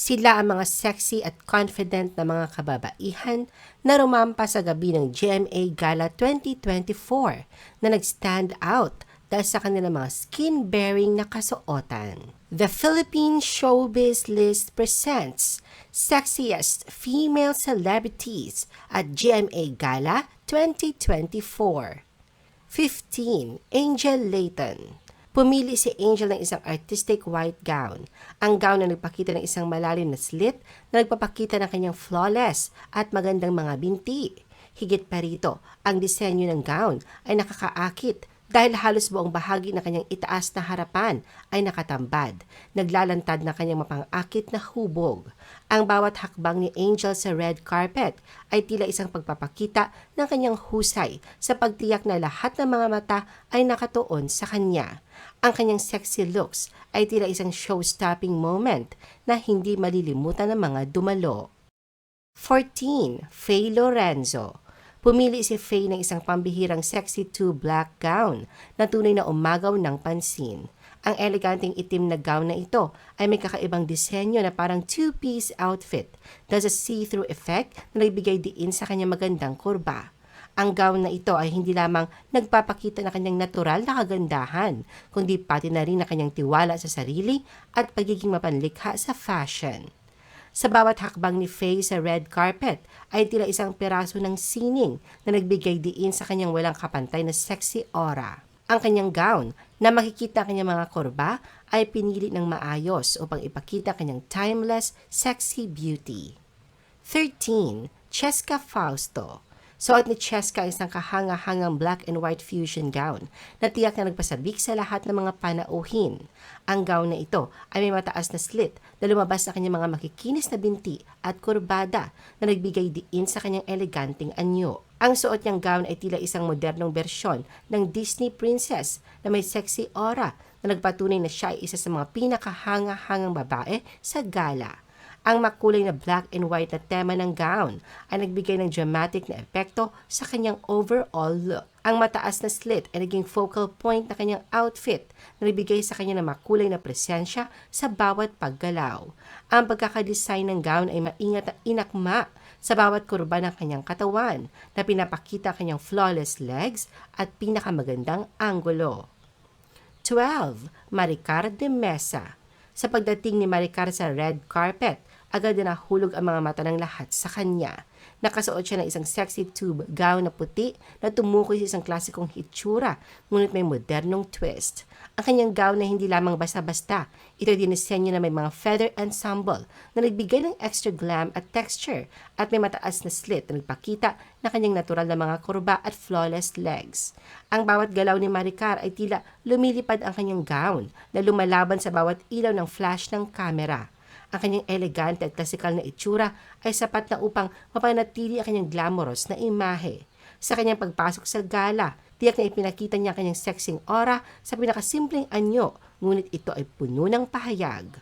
Sila ang mga sexy at confident na mga kababaihan na rumampa sa gabi ng GMA Gala 2024 na nag-stand out dahil sa kanilang mga skin-bearing na kasuotan. The Philippine Showbiz List presents Sexiest Female Celebrities at GMA Gala 2024. 15. Angel Layton Pumili si Angel ng isang artistic white gown. Ang gown na nagpakita ng isang malalim na slit na nagpapakita ng kanyang flawless at magandang mga binti. Higit pa rito, ang disenyo ng gown ay nakakaakit dahil halos buong bahagi ng kanyang itaas na harapan ay nakatambad, naglalantad na kanyang mapangakit na hubog. Ang bawat hakbang ni Angel sa red carpet ay tila isang pagpapakita ng kanyang husay sa pagtiyak na lahat ng mga mata ay nakatuon sa kanya. Ang kanyang sexy looks ay tila isang show-stopping moment na hindi malilimutan ng mga dumalo. 14. Faye Lorenzo Pumili si Faye ng isang pambihirang sexy two black gown na tunay na umagaw ng pansin. Ang eleganteng itim na gown na ito ay may kakaibang disenyo na parang two-piece outfit dahil sa see-through effect na nagbigay diin sa kanyang magandang kurba. Ang gown na ito ay hindi lamang nagpapakita ng kanyang natural na kagandahan, kundi pati na rin na kanyang tiwala sa sarili at pagiging mapanlikha sa fashion. Sa bawat hakbang ni Faye sa red carpet ay tila isang piraso ng sining na nagbigay diin sa kanyang walang kapantay na sexy aura. Ang kanyang gown na makikita kanyang mga korba ay pinili ng maayos upang ipakita kanyang timeless, sexy beauty. 13. Cheska Fausto Suot ni Cheska ang isang kahanga-hangang black and white fusion gown na tiyak na nagpasabik sa lahat ng mga panauhin. Ang gown na ito ay may mataas na slit na lumabas sa kanyang mga makikinis na binti at kurbada na nagbigay diin sa kanyang eleganting anyo. Ang suot niyang gown ay tila isang modernong bersyon ng Disney princess na may sexy aura na nagpatunay na siya ay isa sa mga pinakahanga-hangang babae sa gala. Ang makulay na black and white na tema ng gown ay nagbigay ng dramatic na epekto sa kanyang overall look. Ang mataas na slit ay naging focal point na kanyang outfit na nagbigay sa kanya ng makulay na presensya sa bawat paggalaw. Ang pagkakadesign ng gown ay maingat at inakma sa bawat kurba ng kanyang katawan na pinapakita kanyang flawless legs at pinakamagandang anggulo. 12. Maricar de Mesa Sa pagdating ni Maricar sa red carpet, agad na nahulog ang mga mata ng lahat sa kanya. Nakasuot siya ng isang sexy tube gown na puti na tumukoy sa isang klasikong hitsura, ngunit may modernong twist. Ang kanyang gown na hindi lamang basta-basta, ito dinisenyo na may mga feather ensemble na nagbigay ng extra glam at texture at may mataas na slit na nagpakita na kanyang natural na mga kurba at flawless legs. Ang bawat galaw ni Maricar ay tila lumilipad ang kanyang gown na lumalaban sa bawat ilaw ng flash ng kamera. Ang kanyang elegante at klasikal na itsura ay sapat na upang mapanatili ang kanyang glamorous na imahe. Sa kanyang pagpasok sa gala, tiyak na ipinakita niya ang kanyang sexing aura sa pinakasimpleng anyo, ngunit ito ay puno ng pahayag.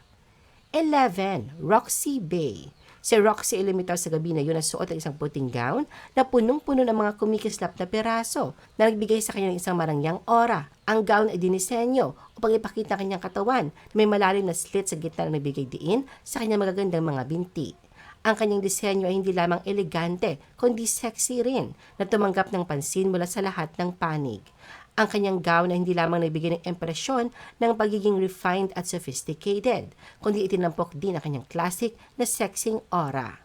11. Roxy Bay Si Roxy lumitaw sa gabi na yun na suot ang isang puting gown na punong-puno ng mga kumikislap na peraso na nagbigay sa kanya ng isang marangyang aura. Ang gown ay dinisenyo upang ipakita ang kanyang katawan na may malalim na slit sa gitna na nagbigay diin sa kanyang magagandang mga binti. Ang kanyang disenyo ay hindi lamang elegante, kundi sexy rin na tumanggap ng pansin mula sa lahat ng panig. Ang kanyang gown ay hindi lamang nagbigay ng impresyon ng pagiging refined at sophisticated, kundi itinampok din ang kanyang classic na sexing aura.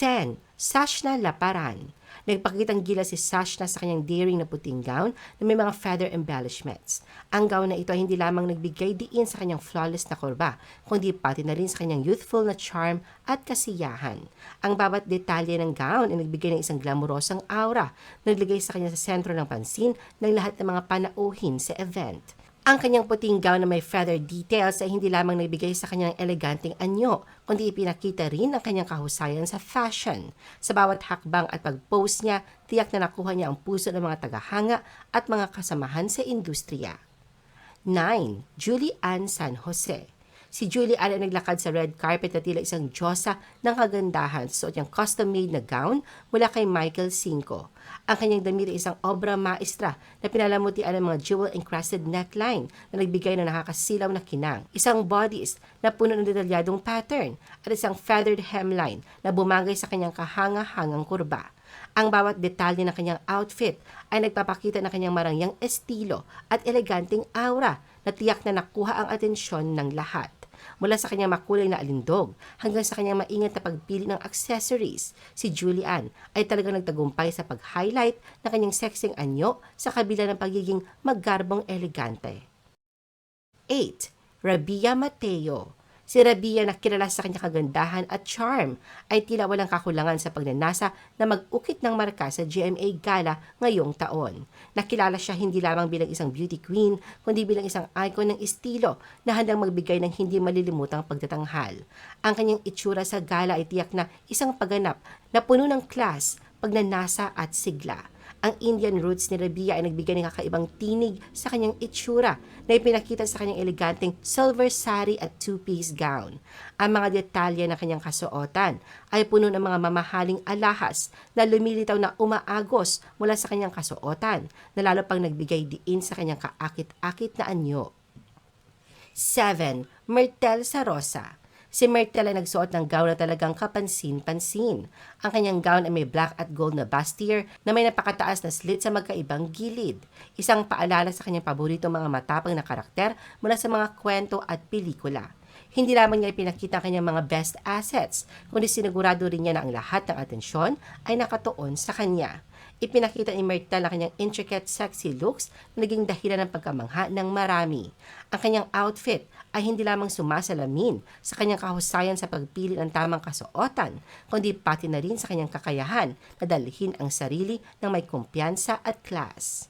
10. Sashna Laparan Nagpakitang gila si Sashna sa kanyang daring na puting gown na may mga feather embellishments. Ang gown na ito ay hindi lamang nagbigay diin sa kanyang flawless na kurba, kundi pati na rin sa kanyang youthful na charm at kasiyahan. Ang bawat detalye ng gown ay nagbigay ng isang glamorosang aura, naglagay sa kanya sa sentro ng pansin ng lahat ng mga panauhin sa event. Ang kanyang puting gown na may feather details ay hindi lamang nagbigay sa kanyang eleganteng anyo, kundi ipinakita rin ang kanyang kahusayan sa fashion. Sa bawat hakbang at pag-pose niya, tiyak na nakuha niya ang puso ng mga tagahanga at mga kasamahan sa industriya. 9. Julie Ann San Jose Si Julie ay naglakad sa red carpet na tila isang diyosa ng kagandahan. Suot niyang custom-made na gown mula kay Michael Cinco. Ang kanyang damit ay isang obra maestra na pinalamutian ng mga jewel-encrusted neckline na nagbigay ng nakakasilaw na kinang. Isang bodice na puno ng detalyadong pattern at isang feathered hemline na bumagay sa kanyang kahanga-hangang kurba. Ang bawat detalye ng kanyang outfit ay nagpapakita ng kanyang marangyang estilo at eleganteng aura na tiyak na nakuha ang atensyon ng lahat. Mula sa kanyang makulay na alindog hanggang sa kanyang maingat na pagpili ng accessories, si Julian ay talagang nagtagumpay sa pag-highlight ng kanyang sexing anyo sa kabila ng pagiging magarbong elegante. 8. Rabia Mateo Si Rabia na kilala sa kanyang kagandahan at charm ay tila walang kakulangan sa pagnanasa na mag-ukit ng marka sa GMA Gala ngayong taon. Nakilala siya hindi lamang bilang isang beauty queen, kundi bilang isang icon ng estilo na handang magbigay ng hindi malilimutang pagtatanghal. Ang kanyang itsura sa gala ay tiyak na isang pagganap na puno ng class, pagnanasa at sigla ang Indian roots ni Rabia ay nagbigay ng kakaibang tinig sa kanyang itsura na ipinakita sa kanyang eleganteng silver sari at two-piece gown. Ang mga detalye ng kanyang kasuotan ay puno ng mga mamahaling alahas na lumilitaw na umaagos mula sa kanyang kasuotan na lalo pang nagbigay diin sa kanyang kaakit-akit na anyo. 7. Myrtle Sarosa Si Myrtle ay nagsuot ng gown na talagang kapansin-pansin. Ang kanyang gown ay may black at gold na bustier na may napakataas na slit sa magkaibang gilid. Isang paalala sa kanyang paborito mga matapang na karakter mula sa mga kwento at pelikula. Hindi lamang niya ipinakita ang kanyang mga best assets, kundi sinigurado rin niya na ang lahat ng atensyon ay nakatuon sa kanya. Ipinakita ni Myrtle ang kanyang intricate sexy looks na naging dahilan ng pagkamangha ng marami. Ang kanyang outfit ay hindi lamang sumasalamin sa kanyang kahusayan sa pagpili ng tamang kasuotan, kundi pati na rin sa kanyang kakayahan na dalhin ang sarili ng may kumpiyansa at class.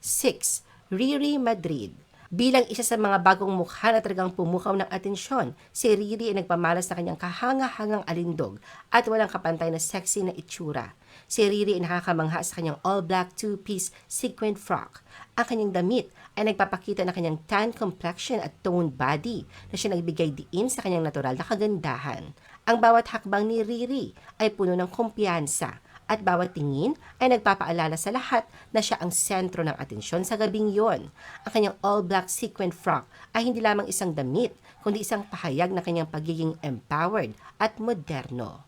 6. Riri Madrid Bilang isa sa mga bagong mukha na talagang pumukaw ng atensyon, si Riri ay nagpamalas na kanyang kahanga-hangang alindog at walang kapantay na sexy na itsura. Si Riri ay nakakamangha sa kanyang all-black two-piece sequin frock. Ang kanyang damit ay nagpapakita ng kanyang tan complexion at toned body na siya nagbigay diin sa kanyang natural na kagandahan. Ang bawat hakbang ni Riri ay puno ng kumpiyansa at bawat tingin ay nagpapaalala sa lahat na siya ang sentro ng atensyon sa gabing yon. Ang kanyang all-black sequin frock ay hindi lamang isang damit, kundi isang pahayag na kanyang pagiging empowered at moderno.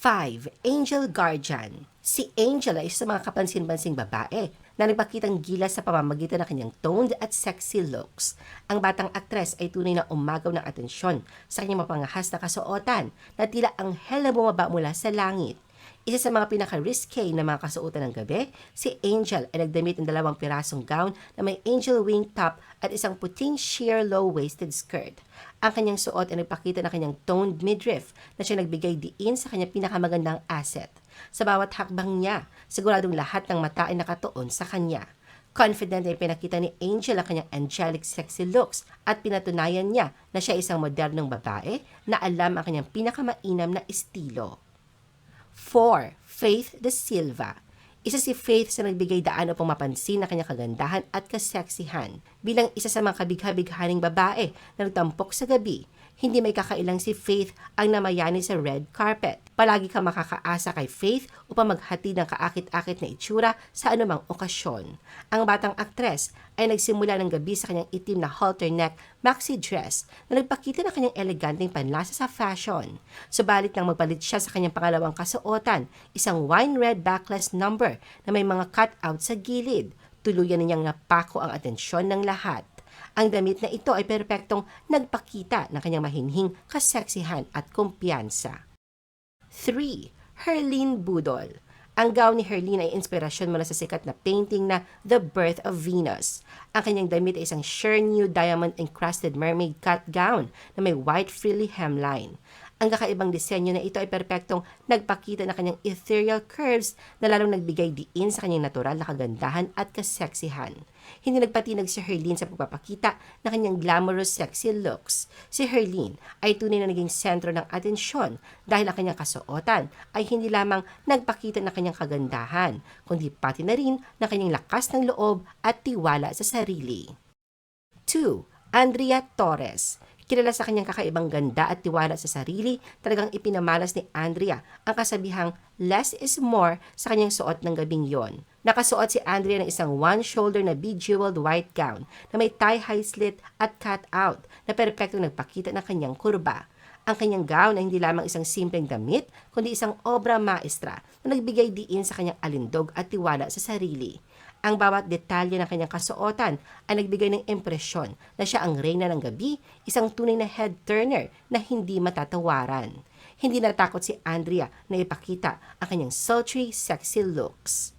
5. Angel Guardian Si Angel ay isa sa mga kapansin-pansing babae na nagpakitang gila sa pamamagitan ng kanyang toned at sexy looks. Ang batang aktres ay tunay na umagaw ng atensyon sa kanyang mapangahas na kasuotan na tila anghel na bumaba mula sa langit. Isa sa mga pinaka-risque na mga kasuotan ng gabi, si Angel ay nagdamit ng dalawang pirasong gown na may angel wing top at isang puting sheer low-waisted skirt. Ang kanyang suot ay nagpakita ng kanyang toned midriff na siya nagbigay diin sa kanyang pinakamagandang asset. Sa bawat hakbang niya, siguradong lahat ng mata ay nakatuon sa kanya. Confident ay pinakita ni Angel ang kanyang angelic sexy looks at pinatunayan niya na siya isang modernong babae na alam ang kanyang pinakamainam na estilo. 4. Faith De Silva isa si Faith sa nagbigay daan upang mapansin na kanyang kagandahan at kaseksihan. Bilang isa sa mga kabigha-bighaning babae na nagtampok sa gabi, hindi may kakailang si Faith ang namayani sa red carpet. Palagi ka makakaasa kay Faith upang maghati ng kaakit-akit na itsura sa anumang okasyon. Ang batang aktres ay nagsimula ng gabi sa kanyang itim na halter neck maxi dress na nagpakita ng kanyang eleganteng panlasa sa fashion. Subalit nang magpalit siya sa kanyang pangalawang kasuotan, isang wine red backless number na may mga cut-out sa gilid, tuluyan niyang napako ang atensyon ng lahat. Ang damit na ito ay perpektong nagpakita ng kanyang mahinhing kaseksihan at kumpiyansa. 3. Herlene Budol ang gown ni Herlene ay inspirasyon mula sa sikat na painting na The Birth of Venus. Ang kanyang damit ay isang sheer new diamond encrusted mermaid cut gown na may white frilly hemline. Ang kakaibang disenyo na ito ay perpektong nagpakita ng kanyang ethereal curves na lalong nagbigay diin sa kanyang natural na kagandahan at kaseksihan. Hindi nagpatinag si Herlene sa pagpapakita ng kanyang glamorous sexy looks. Si Herlene ay tunay na naging sentro ng atensyon dahil ang kanyang kasuotan ay hindi lamang nagpakita ng kanyang kagandahan, kundi pati na rin ng kanyang lakas ng loob at tiwala sa sarili. 2. Andrea Torres Kilala sa kanyang kakaibang ganda at tiwala sa sarili, talagang ipinamalas ni Andrea ang kasabihang less is more sa kanyang suot ng gabing yon. Nakasuot si Andrea ng isang one-shoulder na bejeweled white gown na may tie-high slit at cut-out na perpektong nagpakita ng kanyang kurba. Ang kanyang gown ay hindi lamang isang simpleng damit, kundi isang obra maestra na nagbigay diin sa kanyang alindog at tiwala sa sarili. Ang bawat detalye ng kanyang kasuotan ay nagbigay ng impresyon na siya ang reyna ng gabi, isang tunay na head turner na hindi matatawaran. Hindi natakot si Andrea na ipakita ang kanyang sultry, sexy looks.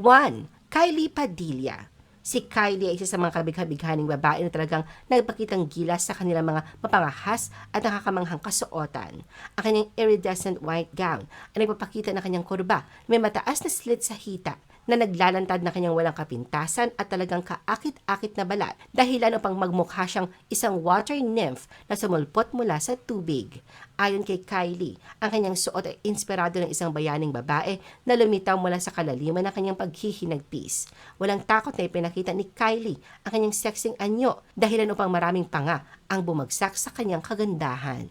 1. Kylie Padilla Si Kylie ay isa sa mga kabigha-bighaning babae na talagang nagpakitang gilas sa kanilang mga mapangahas at nakakamanghang kasuotan. Ang kanyang iridescent white gown ay nagpapakita ng kanyang kurba na may mataas na slit sa hita na naglalantad na kanyang walang kapintasan at talagang kaakit-akit na balat dahilan upang magmukha siyang isang water nymph na sumulpot mula sa tubig. Ayon kay Kylie, ang kanyang suot ay inspirado ng isang bayaning babae na lumitaw mula sa kalaliman ng kanyang paghihinagpis. Walang takot na ipinakita ni Kylie ang kanyang sexing anyo dahilan upang maraming panga ang bumagsak sa kanyang kagandahan.